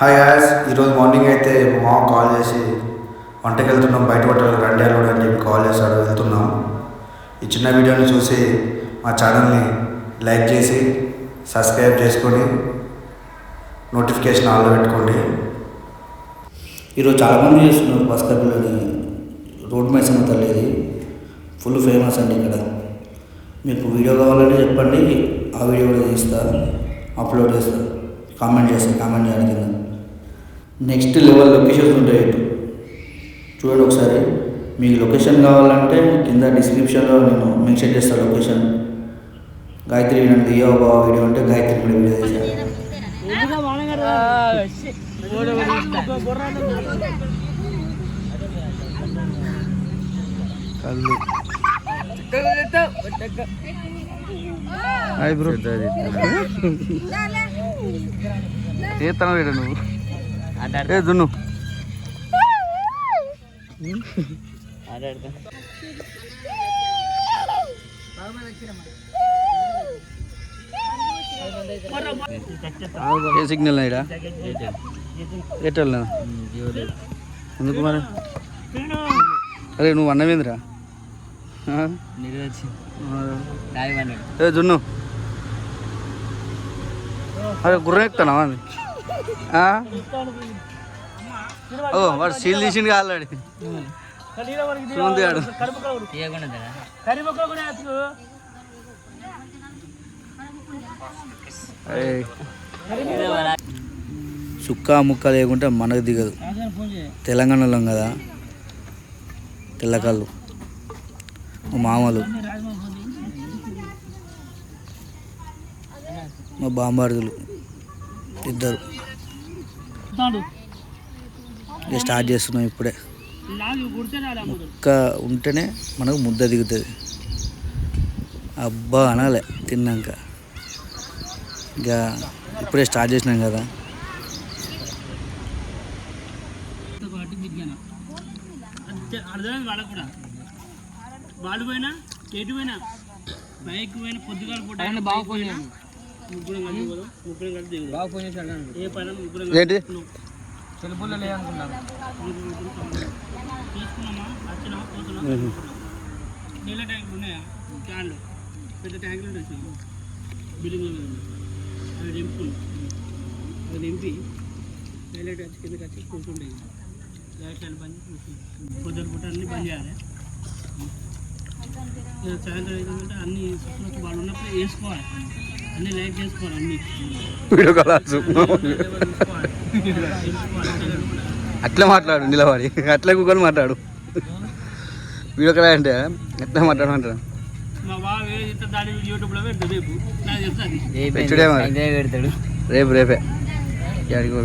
Hi as ఈరోజు morning అయితే మా కాల్ చేసి వంటకి వెళ్తున్నాం బయట పట్టాలి రండి అల్లుడు అని చెప్పి కాల్ చేశాడు వెళ్తున్నాం. ఈ చిన్న వీడియోని చూసి మా ఛానల్ని లైక్ చేసి సబ్స్క్రైబ్ చేసుకొని నోటిఫికేషన్ ఆన్లో పెట్టుకోండి. ఈరోజు చాలామంది చేస్తున్నారు భాస్కర్ పిల్లని రోడ్ మైసమ్మ తల్లిది. ఫుల్ ఫేమస్ అండి ఇక్కడ. మీకు వీడియో కావాలంటే చెప్పండి ఆ వీడియో కూడా తీస్తా అప్లోడ్ చేస్తా. కామెంట్ చేస్తా కామెంట్ చేయడానికి నెక్స్ట్ లెవెల్ లొకేషన్స్ ఉంటాయి ఇటు. చూడండి ఒకసారి. మీకు లొకేషన్ కావాలంటే కింద డిస్క్రిప్షన్లో నేను మెన్షన్ చేస్తాను లొకేషన్ గాయత్రి వినండి. ఏ ఒక వీడియో అంటే గాయత్రి కూడా వీడియో చేశాను హాయ్ బ్రో. ఏ తన వేడ నువ్వు. ఏ దున్ను. ఏ సిగ్నల్ ఇడా ఎయిర్టెల్ ఎందుకు మరి? అరే నువ్వు అన్నమేంద్రా ఏ జున్ను అరే గుర్రం ఎక్కుతానా ఓ వాడు సీల్ తీసిండు ఆల్రెడీ. సుక్క ముక్క లేకుంటే మనకు దిగదు. తెలంగాణలో కదా? తెల్లకళ్ళు మా మామలు. మా బాంబార్దులు. ఇద్దరు. ఇక స్టార్ట్ చేస్తున్నాం ఇప్పుడే. ముక్క ఉంటేనే మనకు ముద్ద దిగుతుంది. అబ్బా అనాలే తిన్నాక. ఇక ఇప్పుడే స్టార్ట్ చేసినాం కదా. అర్థమైంది వాళ్ళకు కూడా. వాళ్ళు పోయినా ఎటు పోయినా బైక్ పోయినా పొద్దుగాల పూట బాగా పోయినా. ఏంటి? వచ్చినామా? పోతున్నామా? నీళ్ళ ట్యాంకులు ఉన్నాయా? క్యాన్లు. పెద్ద ట్యాంకులు ఉంటాయి. బిల్డింగ్. అవి నింపుకున్నాం అవి నింపి వచ్చి కిందకి వచ్చి కూర్చుంటాయి లైట్లు బంద్ పొద్దున పూట అన్ని బంద్ చేయాలి. సాయంత్రం ఏంటంటే అన్ని సుఖం వాళ్ళు ఉన్నప్పుడు వేసుకోవాలి. వీడియో కాల్ వేసుకోవాలి. అట్లే మాట్లాడు నిలబడి. అట్లే కూకొని మాట్లాడు. వీడియో కాల్ అంటే ఎట్లా మాట్లాడమంటారు పెడతాడు రేపు. నాకు చెప్తాది పెట్టుడే మరి. రేపు రేపే. అడిగో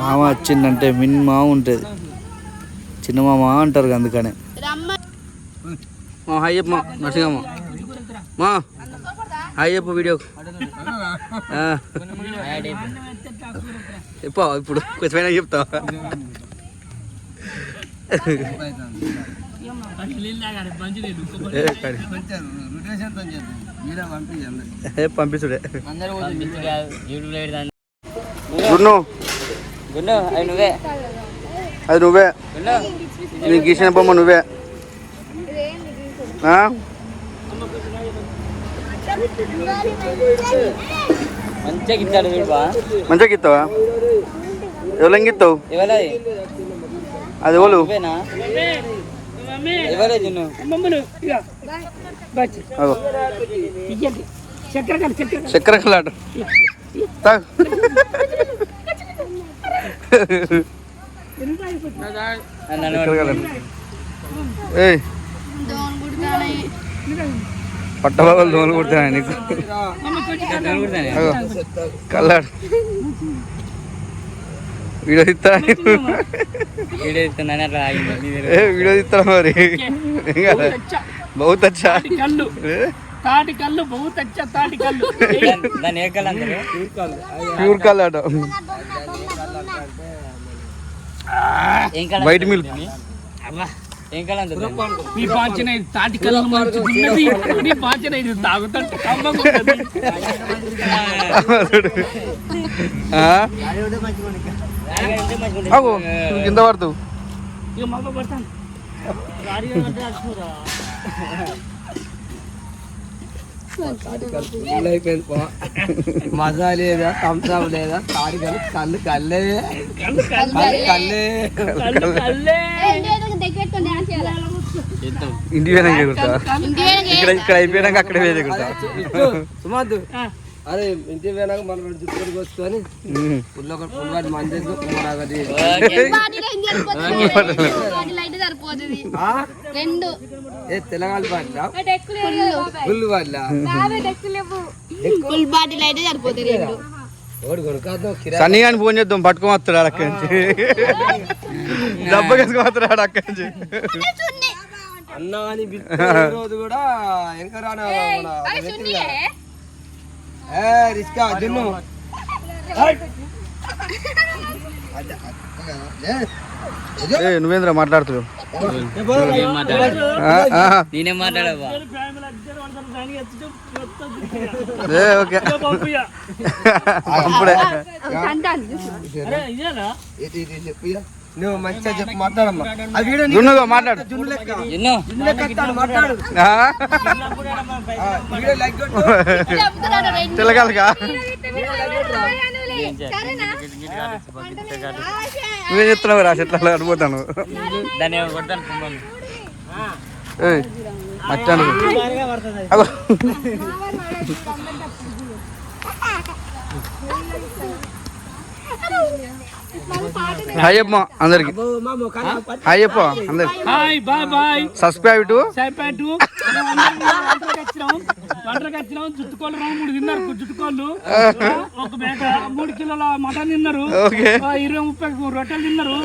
మామ వచ్చిందంటే మిన్ మామ ఉంటుంది. చిన్న మామ అంటారు అందుకనే. మా హాయ్ చెప్పు మా హాయ్ చెప్పు వీడియో. చెప్పా ఇప్పుడు కొంచెమైనా చెప్తావా? పంపించుడే గున్ను అవి నువ్వే. అది నువ్వే. నీకు గీసిన బొమ్మ నువ్వే? మంచిగా బా. మంచిగా ఎవరు ఎవరది? అది ఎవరు అగో. చక్కెర కలాట పట్టబాబులు దోమలు కుడుతున్నాయి నీకు. కల్లాడు వీడియో అట్లా తీస్తారా మరి. ఏం కాదా? బహుత్ అచ్చా కళ్ళు. ఏ? తాటి కళ్ళు బహు తచ్చ తాటి కళ్ళు. దాన్ని ఏ కళ్ళు అందరు ప్యూర్ కల్ అట వైట్ మిల్క్. ఏం కళ్ళు అందరు నీ పాచన ఇది తాటి కళ్ళు మంచి ఉన్నది నీ పాచన ఇది తాగుతుంటే కమ్మగా అగో కింద పడుతావు మజా లేదా థమ్స్అప్ లేదా? తాడి కళ్ళు కళ్ళు కళ్ళే. ఎగురుతా ఇక్కడ ఇక్కడ అయిపోయినాక అక్కడే ఆ. అరే ఇంటి పోయినాక మనం రెండు వస్తుంది ఉమ్. పుల్ల ఒక పుల్లవాడి మంది? రెండు. ఏ తెలంగాణ పాట ఫుల్ పుల్లు వాళ్ళ ఫుల్ బాటిల్ అయితే సరిపోతుంది సన్నీ గాని ఫోన్ చేద్దాం ఆడ అక్కడి నుంచి. డబ్బా ఆడ అక్కడి నుంచి. అన్న అని రోజు కూడా వెనక రానా మన వ్యక్తి కదా. ఏ రిస్కా దున్ను ఏ నువ్వేంద్ర మాట్లాడుతున్నావు. నేనేం మాట్లాడవా ఓకే నువ్వు మంచిగా చెప్పు మాట్లాడమ్మా. ఆ వీడియో నీకు దున్నుగా మాట్లాడు. జున్ను లెక్క. ఎన్నో జున్ను లెక్క వస్తాడు, మాట్లాడు. ఆ? ఆ, వీడియో లైక్ కొట్టు. తెలగాలిగా? నువ్వేం చెప్తున్నావు రా? చెట్ల అడిపోతాను దాన్ని కొడతాను అగో. హాయ్ చెప్పమ్మా అందరికి. హాయ్ చెప్ప అందరికి. Hi bye bye. Subscribe to వంటలకు వచ్చినాం వంటలకు వచ్చినాం. జుట్టుకోళ్ళు రావు మూడు తిన్నారు. జుట్టుకోళ్ళు. ఒక మేక మూడు కిలోల మటన్ తిన్నారు. ఇరవై ముప్పై రొట్టెలు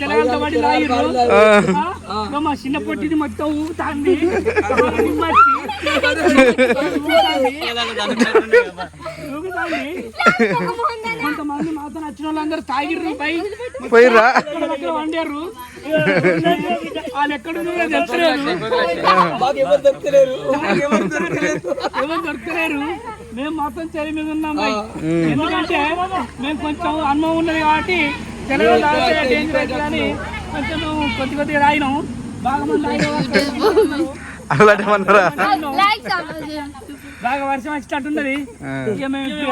తెలంగాణ పడి మా చిన్న పొట్టిది మొత్తం ఊగుతాంది ఊగుతాంది కొంతమంది మాతో నచ్చిన వాళ్ళందరూ తాగిర్రు పై పోయిర్రా? వండారు? వాళ్ళు ఎక్కడ తెలుస్తలేదు. ఎవరు దొరకలేరు మేము మొత్తం చెరి మీద ఉన్నాం భయ్. ఎందుకంటే మేము కొంచెం అనుభవం ఉన్నది కాబట్టి తాగితే డేంజర్ అని కొంచెం కొద్ది కొద్దిగా తాగినాం బాగా మంది. అలాంటి బాగా వర్షం వచ్చేటట్టున్నది ఇక మేము ఇప్పుడు